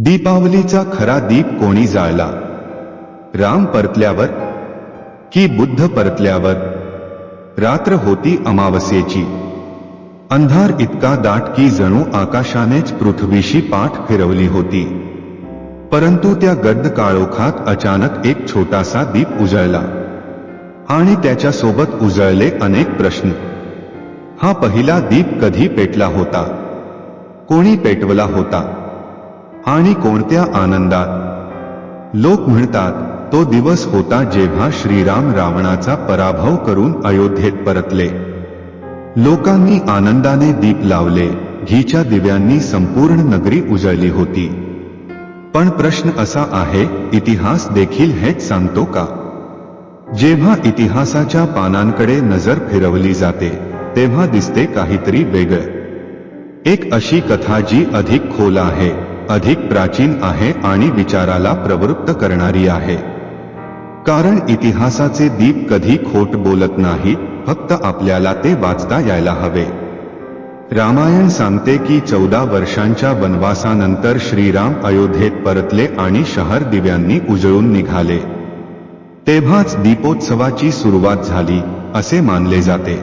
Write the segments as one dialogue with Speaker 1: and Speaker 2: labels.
Speaker 1: दीपावलीचा खरा दीप कोणी जाळला? राम परतल्यावर की बुद्ध परतल्यावर? रात्र होती अमावस्येची. अंधार इतका दाट की जणू आकाशानेच पृथ्वीशी पाठ फिरवली होती. परंतु त्या गड्ड काळोखात अचानक एक छोटासा दीप उजळला. आणि त्याच्यासोबत उजळले अनेक प्रश्न. हा पहिला दीप कधी पेटला होता? कोणी पेटवला होता? आणि कोणत्या आनंदात? लोक म्हणतात तो दिवस होता जेव्हा श्रीराम रावणाचा पराभव करून अयोध्येत परतले. लोकांनी आनंदाने दीप लावले घीच्या दिव्यांनी संपूर्ण नगरी उजळली होती. पण प्रश्न असा आहे इतिहास देखील हेच सांगतो का? जेव्हा इतिहासाच्या पानांकडे नजर फिरवली जाते तेव्हा दिसते काहीतरी वेगळं. एक अशी कथा जी अधिक खोल आहे. अधिक प्राचीन आहे आणि विचाराला प्रवृत्त करणारी आहे. कारण इतिहासाचे दीप कधी खोट बोलत नाहीत फक्त आपल्याला ते वाचता यायला हवे. रामायण सांगते की चौदा वर्षांच्या वनवासानंतर श्रीराम अयोध्येत परतले आणि शहर दिव्यांनी उजळून निघाले. तेव्हाच दीपोत्सवाची सुरुवात झाली असे मानले जाते.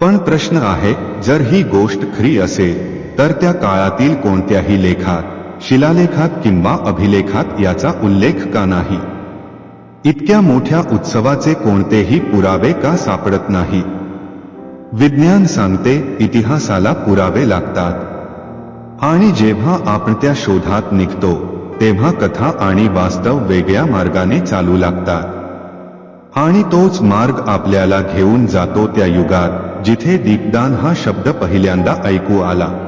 Speaker 1: पण प्रश्न आहे जर ही गोष्ट खरी असेल तर त्या काळातील कोणत्याही लेखात शिलालेखात किंवा अभिलेखात याचा उल्लेख का नाही? इतक्या मोठ्या उत्सवाचे कोणतेही पुरावे का सापडत नाही? विज्ञान सांगते इतिहासाला पुरावे लागतात. आणि जेव्हा आपण त्या शोधात निघतो तेव्हा कथा आणि वास्तव वेगळ्या मार्गाने चालू लागतात. आणि तोच मार्ग आपल्याला घेऊन जातो त्या युगात जिथे दीपदान हा शब्द पहिल्यांदा ऐकू आला.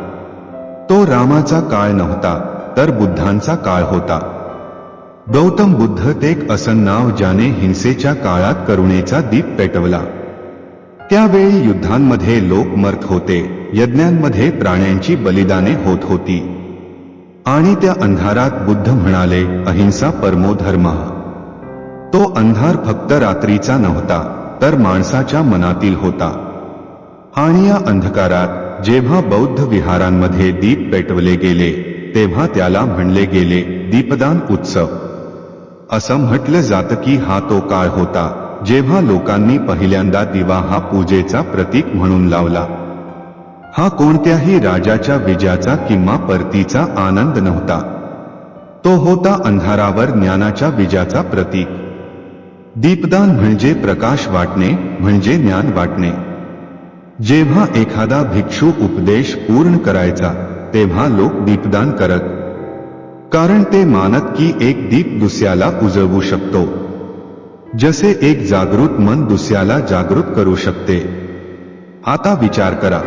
Speaker 1: तो रामाचा काळ नव्हता तर बुद्धांचा काळ होता. गौतम बुद्ध तेक असं नाव ज्याने हिंसेच्या काळात करुणेचा दीप पेटवला. त्यावेळी युद्धांमध्ये लोक मरत होते यज्ञांमध्ये प्राण्यांची बलिदाने होत होती. आणि त्या अंधारात बुद्ध म्हणाले अहिंसा परमोधर्म तो अंधार फक्त रात्रीचा नव्हता तर माणसाच्या मनातील होता. आणि या अंधकारात जेव्हा बौद्ध विहारांमध्ये दीप पेटवले गेले तेव्हा त्याला म्हणले गेले दीपदान उत्सव. असं म्हटलं जातं की हा तो काळ होता जेव्हा लोकांनी पहिल्यांदा दिवा हा पूजेचा प्रतीक म्हणून लावला. हा कोणत्याही राजाच्या विजयाचा किंवा परतीचा आनंद नव्हता. तो होता अंधारावर ज्ञानाच्या विजयाचा प्रतीक. दीपदान म्हणजे प्रकाश वाटणे म्हणजे ज्ञान वाटणे. जेव्हा एखादा भिक्षू उपदेश पूर्ण करायचा तेव्हा लोक दीपदान करत. कारण ते मानत की एक दीप दुसऱ्याला उजळवू शकतो. जसे एक जागृत मन दुसऱ्याला जागृत करू शकते. आता विचार करा.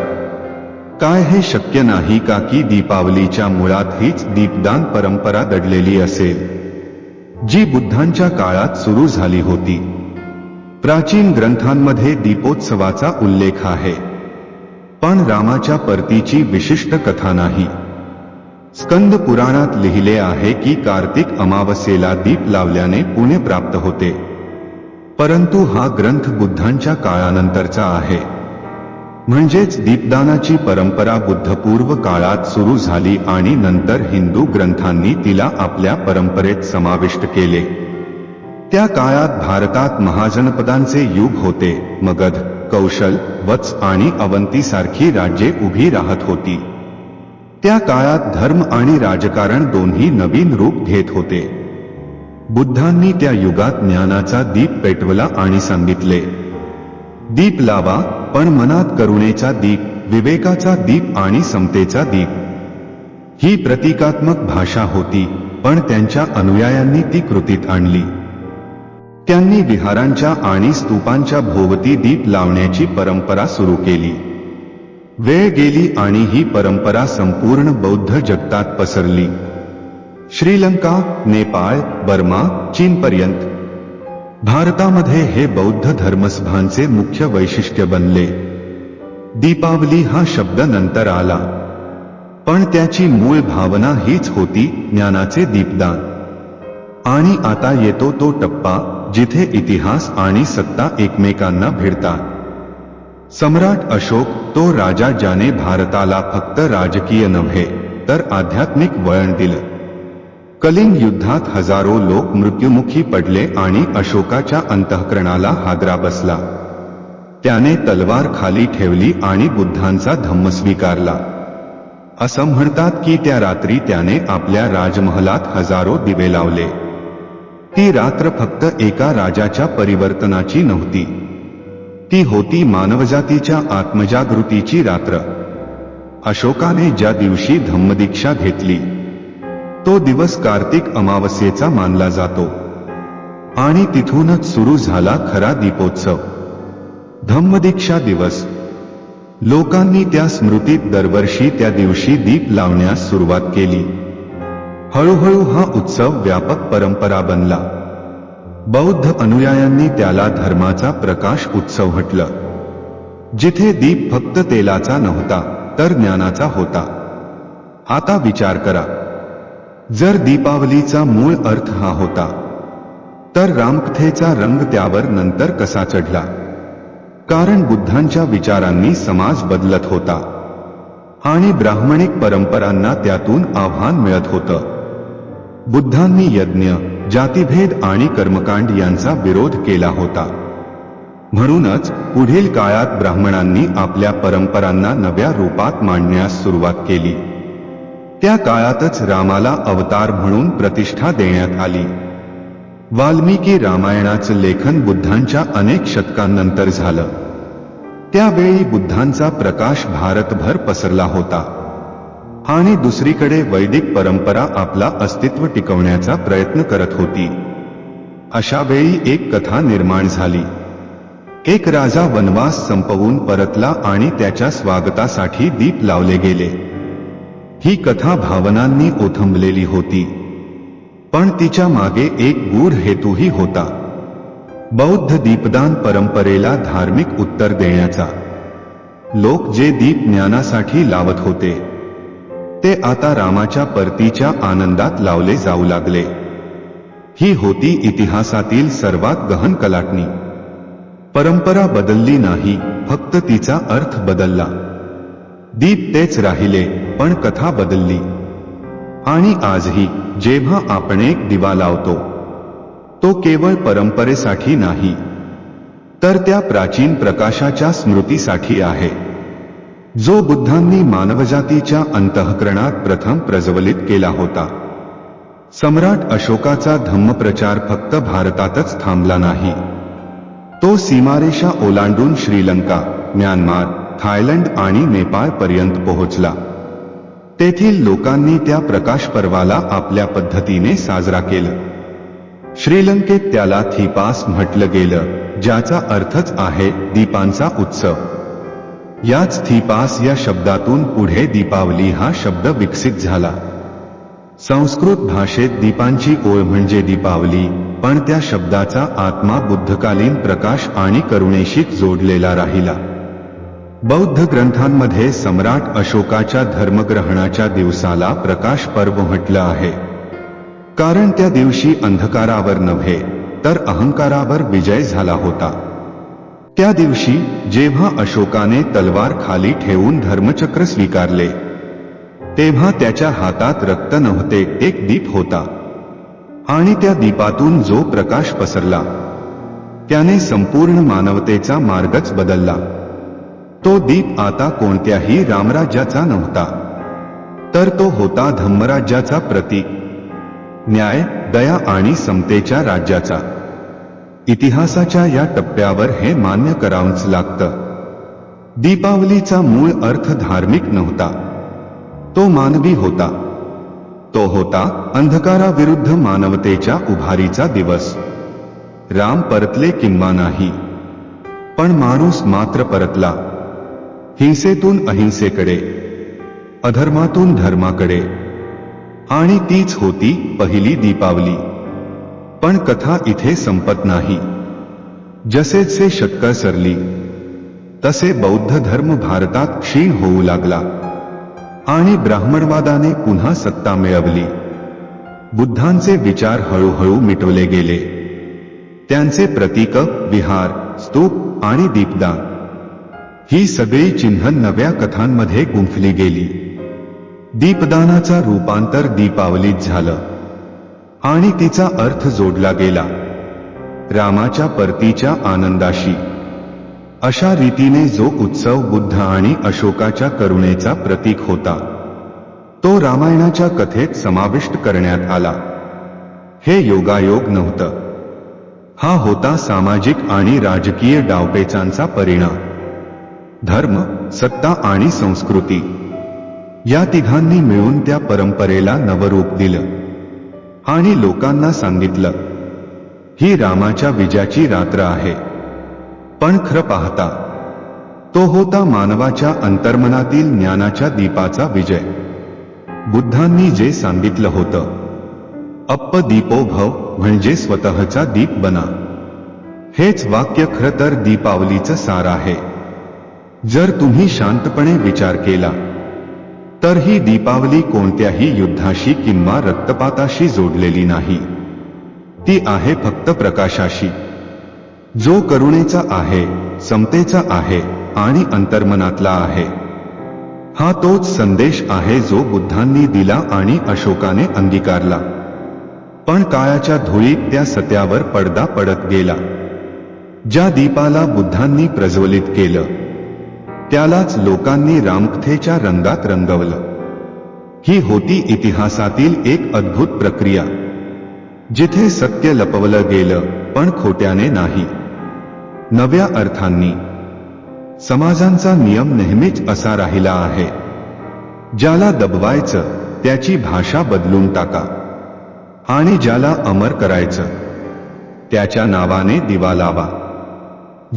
Speaker 1: काय हे शक्य नाही का की दीपावलीच्या मुळात हीच दीपदान परंपरा दडलेली असेल? जी बुद्धांच्या काळात सुरू झाली होती. प्राचीन ग्रंथांमध्ये दीपोत्सवाचा उल्लेख आहे. पण रामाच्या परतीची विशिष्ट कथा नाही. स्कंद पुराणात लिहिले आहे की कार्तिक अमावस्येला दीप लावल्याने पुणे प्राप्त होते. परंतु हा ग्रंथ बुद्धांच्या काळानंतरचा आहे. म्हणजेच दीपदानाची परंपरा बुद्धपूर्व काळात सुरू झाली आणि नंतर हिंदू ग्रंथांनी तिला आपल्या परंपरेत समाविष्ट केले. त्या काळात भारतात महाजनपदांचे युग होते. मगध कौशल वत्स आणि अवंती सारखी राज्ये उभी राहत होती. त्या काळात धर्म आणि राजकारण दोन्ही नवीन रूप घेत होते. बुद्धांनी त्या युगात ज्ञानाचा दीप पेटवला आणि सांगितले दीप लावा पण मनात करुणेचा दीप विवेकाचा दीप आणि समतेचा दीप. ही प्रतिकात्मक भाषा होती पण त्यांच्या अनुयायांनी ती कृतीत आणली. त्यांनी विहारांच्या आणि स्तूपांच्या भोवती दीप लावण्याची परंपरा सुरू केली. वेळ गेली आणि ही परंपरा संपूर्ण बौद्ध जगतात पसरली. श्रीलंका नेपाळ बर्मा चीनपर्यंत. भारतामध्ये हे बौद्ध धर्मसभांचे मुख्य वैशिष्ट्य बनले. दीपावली हा शब्द नंतर आला. पण त्याची मूळ भावना हीच होती ज्ञानाचे दीपदान. आणि आता येतो तो टप्पा जिथे इतिहास आणि सत्ता एकमेकांना भिडतात. सम्राट अशोक तो राजा ज्याने भारताला फक्त राजकीय नव्हे तर आध्यात्मिक वळण दिलं. कलिंग युद्धात हजारो लोक मृत्युमुखी पडले आणि अशोकाच्या अंतःकरणाला हादरा बसला. त्याने तलवार खाली ठेवली आणि बुद्धांचा धम्म स्वीकारला. असं म्हणतात की त्या रात्री त्याने आपल्या राजमहलात हजारो दिवे लावले. ती रात्र फक्त एका राजाच्या परिवर्तनाची नव्हती. ती होती मानवजातीच्या आत्मजागृतीची रात्र. अशोकाने ज्या दिवशी धम्मदीक्षा घेतली तो दिवस कार्तिक अमावस्येचा मानला जातो. आणि तिथूनच सुरू झाला खरा दीपोत्सव. धम्मदीक्षा दिवस. लोकांनी त्या स्मृतीत दरवर्षी त्या दिवशी दीप लावण्यास सुरुवात केली. हळूहळू हा उत्सव व्यापक परंपरा बनला. बौद्ध अनुयायांनी त्याला धर्माचा प्रकाश उत्सव म्हटलं. जिथे दीप फक्त तेलाचा नव्हता तर ज्ञानाचा होता. आता विचार करा. जर दीपावलीचा मूळ अर्थ हा होता तर रामकथेचा रंग त्यावर नंतर कसा चढला? कारण बुद्धांच्या विचारांनी समाज बदलत होता आणि ब्राह्मणिक परंपरांना त्यातून आव्हान मिळत होतं. बुद्धांनी यज्ञ जातीभेद आणि कर्मकांड यांचा विरोध केला होता. म्हणूनच पुढील काळात ब्राह्मणांनी आपल्या परंपरांना नव्या रूपात मांडण्यास सुरुवात केली. त्या काळातच रामाला अवतार म्हणून प्रतिष्ठा देण्यात आली. वाल्मिकी रामायणाचं लेखन बुद्धांच्या अनेक शतकांनंतर झालं. त्यावेळी बुद्धांचा प्रकाश भारतभर पसरला होता. आणि दुसरीकडे वैदिक परंपरा आपला अस्तित्व टिकवण्याचा प्रयत्न करत होती. अशा वेळी एक कथा निर्माण झाली. एक राजा वनवास संपवून परतला आणि त्याच्या स्वागतासाठी दीप लावले गेले. ही कथा भावनांनी ओथंबलेली होती. पण तिच्यामागे एक गूढ हेतूही होता. बौद्ध दीपदान परंपरेला धार्मिक उत्तर देण्याचा. लोक जे दीप ज्ञानासाठी लावत होते ते आता रामाच्या परतीच्या आनंदात लावले जाऊ लागले. ही होती इतिहासातील सर्वात गहन कलाटणी. परंपरा बदलली नाही फक्त तिचा अर्थ बदलला. दीप तेच राहिले पण कथा बदलली. आणि आजही जेव्हा आपण एक दिवा लावतो तो केवळ परंपरेसाठी नाही तर त्या प्राचीन प्रकाशाच्या स्मृतीसाठी आहे. जो बुद्धांनी मानवजातीच्या अंतःकरणात प्रथम प्रज्वलित केला होता. सम्राट अशोकाचा धम्मप्रचार फक्त भारतातच थांबला नाही. तो सीमारेषा ओलांडून श्रीलंका म्यानमार थायलंड आणि नेपाळ पर्यंत पोहोचला. तेथील लोकांनी त्या प्रकाश पर्वाला आपल्या पद्धतीने साजरा केला. श्रीलंकेत त्याला थीपास म्हटलं गेलं ज्याचा अर्थच आहे दीपांचा उत्सव. याच थीपास या शब्दातून पुढे दीपावली हा शब्द विकसित झाला. संस्कृत भाषेत दीपांची ओळ म्हणजे दीपावली पण त्या शब्दाचा आत्मा बुद्धकालीन प्रकाश आणि करुणेशीच जोडलेला राहिला. बौद्ध ग्रंथांमध्ये सम्राट अशोकाच्या धर्मग्रहणाच्या दिवसाला प्रकाश पर्व म्हटलं आहे. कारण त्या दिवशी अंधकारावर नव्हे तर अहंकारावर विजय झाला होता. त्या दिवशी जेव्हा अशोकाने तलवार खाली ठेवून धर्मचक्र स्वीकारले तेव्हा त्याच्या हातात रक्त नव्हते एक दीप होता. आणि त्या दीपातून जो प्रकाश पसरला त्याने संपूर्ण मानवतेचा मार्गच बदलला. तो दीप आता कोणत्याही रामराज्याचा नव्हता तर तो होता धम्मराज्याचा प्रतीक न्याय दया आणि समतेच्या राज्याचा. इतिहासाच्या या टप्प्यावर हे मान्य करावंच लागतं. दीपावलीचा मूळ अर्थ धार्मिक नव्हता. तो मानवी होता. तो होता अंधकाराविरुद्ध मानवतेच्या उभारीचा दिवस. राम परतले किंवा नाही. पण माणूस मात्र परतला. हिंसेतून अहिंसेकडे. अधर्मातून धर्माकडे. आणि तीच होती पहिली दीपावली. पण कथा इथे संपत नाही. जसेचे शतकं सरली तसे बौद्ध धर्म भारतात क्षीण होऊ लागला. आणि ब्राह्मणवादाने पुन्हा सत्ता मिळवली. बुद्धांचे विचार हळूहळू मिटवले गेले. त्यांचे प्रतीक विहार स्तूप आणि दीपदान ही सगळी चिन्ह नव्या कथांमध्ये गुंफली गेली. दीपदानाचा रूपांतर दीपावलीत झालं. आणि तिचा अर्थ जोडला गेला. रामाच्या परतीच्या आनंदाशी. अशा रीतीने जो उत्सव बुद्ध आणि अशोकाच्या करुणेचा प्रतीक होता तो रामायणाच्या कथेत समाविष्ट करण्यात आला. हे योगायोग नव्हतं. हा होता सामाजिक आणि राजकीय डावपेचांचा परिणाम. धर्म सत्ता आणि संस्कृती या तिघांनी मिळून त्या परंपरेला नवरूप दिलं. आणि लोकांना सांगितलं ही रामाच्या विजयाची रात्र आहे. पण खरं पाहता तो होता मानवाच्या अंतर्मनातील ज्ञानाच्या दीपाचा विजय. बुद्धांनी जे सांगितलं होतं अप्प दीपोभव म्हणजे स्वतःचा दीप बना. हेच वाक्य खरं तर दीपावलीचं सार आहे. जर तुम्ही शांतपणे विचार केला तर ही दीपावली कोणत्याही युद्धाशी किंवा रक्तपाताशी जोडलेली नाही. ती आहे फक्त प्रकाशाशी. जो करुणेचा आहे समतेचा आहे आणि अंतर्मनातला आहे. हा तोच संदेश आहे जो बुद्धांनी दिला आणि अशोकाने अंगीकारला. पण काळाच्या धुळीत त्या सत्यावर पडदा पडत गेला. ज्या दीपाला बुद्धांनी प्रज्वलित केलं त्यालाच लोकांनी रामकथेच्या रंगात रंगवलं. ही होती इतिहासातील एक अद्भुत प्रक्रिया. जिथे सत्य लपवलं गेलं पण खोट्याने नाही. नव्या अर्थांनी समाजांचा नियम नेहमीच असा राहिला आहे. ज्याला दबवायचं त्याची भाषा बदलून टाका. आणि ज्याला अमर करायचं त्याच्या नावाने दिवा लावा.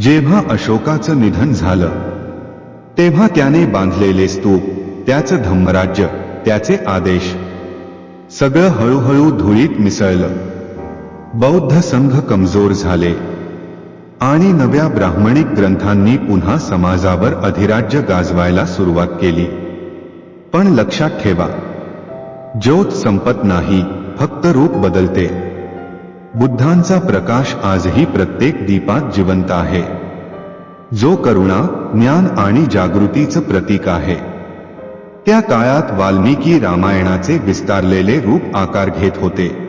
Speaker 1: जेव्हा अशोकाचं निधन झालं तेव्हा त्याने बांधलेले स्तूप त्याचं धम्मराज्य त्याचे आदेश सगळं हळूहळू धुळीत मिसळलं. बौद्ध संघ कमजोर झाले. आणि नव्या ब्राह्मणिक ग्रंथांनी पुन्हा समाजावर अधिराज्य गाजवायला सुरुवात केली. पण लक्षात ठेवा ज्योत संपत नाही फक्त रूप बदलते. बुद्धांचा प्रकाश आजही प्रत्येक दीपात जिवंत आहे. जो करुणा ज्ञान आणि जागृतीचं प्रतीक आहे. त्या काळात वाल्मिकी रामायणाचे विस्तारलेले रूप आकार घेत होते.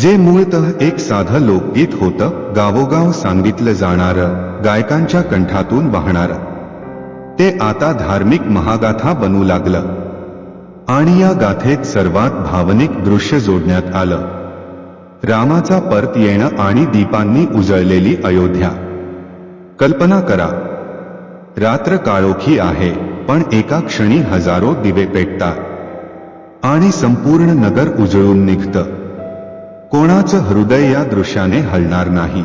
Speaker 1: जे मूळतः एक साधं लोकगीत होतं गावोगाव सांगितलं जाणारं गायकांच्या कंठातून वाहणारं. ते आता धार्मिक महागाथा बनू लागलं. आणि या गाथेत सर्वात भावनिक दृश्य जोडण्यात आलं. रामाचा परत येणं आणि दीपांनी उजळलेली अयोध्या. कल्पना करा. रात्र काळोखी आहे पण एका क्षणी हजारो दिवे पेटतात. आणि संपूर्ण नगर उजळून निघतं. कोणाचं हृदय या दृश्याने हलणार नाही.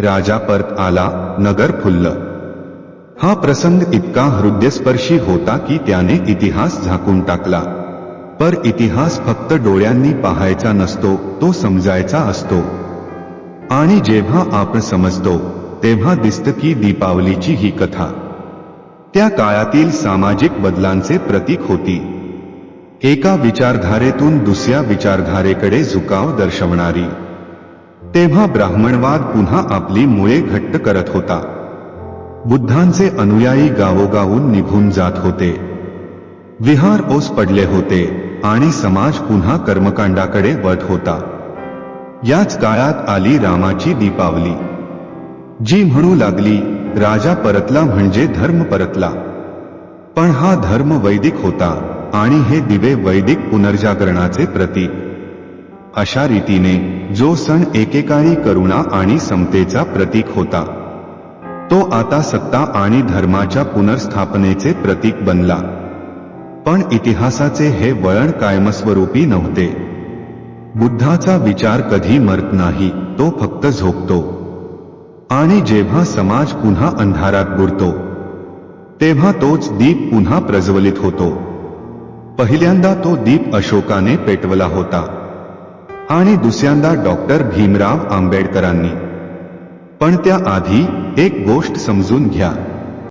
Speaker 1: राजा परत आला नगर फुललं. हा प्रसंग इतका हृदयस्पर्शी होता की त्याने इतिहास झाकून टाकला. पर इतिहास फक्त डोळ्यांनी पाहायचा नसतो तो समजायचा असतो. आणि जेव्हा आपण समजतो तेव्हा दिसतं की दीपावलीची ही कथा. त्या काळातील सामाजिक बदलांचे प्रतीक होती. एका विचारधारेतून दुसऱ्या विचारधारेकडे झुकाव दर्शवणारी. तेव्हा ब्राह्मणवाद पुन्हा आपली मुळे घट्ट करत होता. बुद्धांचे अनुयायी गावोगावून निघून जात होते. विहार ओस पडले होते आणि समाज पुन्हा कर्मकांडाकडे वध होता. याच काळात आली रामाची दीपावली. जी म्हणू लागली राजा परतला म्हणजे धर्म परतला. पण हा धर्म वैदिक होता आणि हे दिवे वैदिक पुनर्जागरणाचे प्रतीक. अशा रीतीने जो सण एकेकाळी करुणा आणि समतेचा प्रतीक होता तो आता सत्ता आणि धर्माच्या पुनर्स्थापनेचे प्रतीक बनला. पण इतिहासाचे हे वळण कायमस्वरूपी नव्हते. बुद्धाचा विचार कधी मरत नाही तो फक्त झोपतो. आणि जेव्हा समाज पुन्हा अंधारात बुडतो तेव्हा तोच दीप पुन्हा प्रज्वलित होतो. पहिल्यांदा तो दीप अशोकाने पेटवला होता आणि दुसऱ्यांदा डॉक्टर भीमराव आंबेडकरांनी. पण त्याआधी एक गोष्ट समजून घ्या.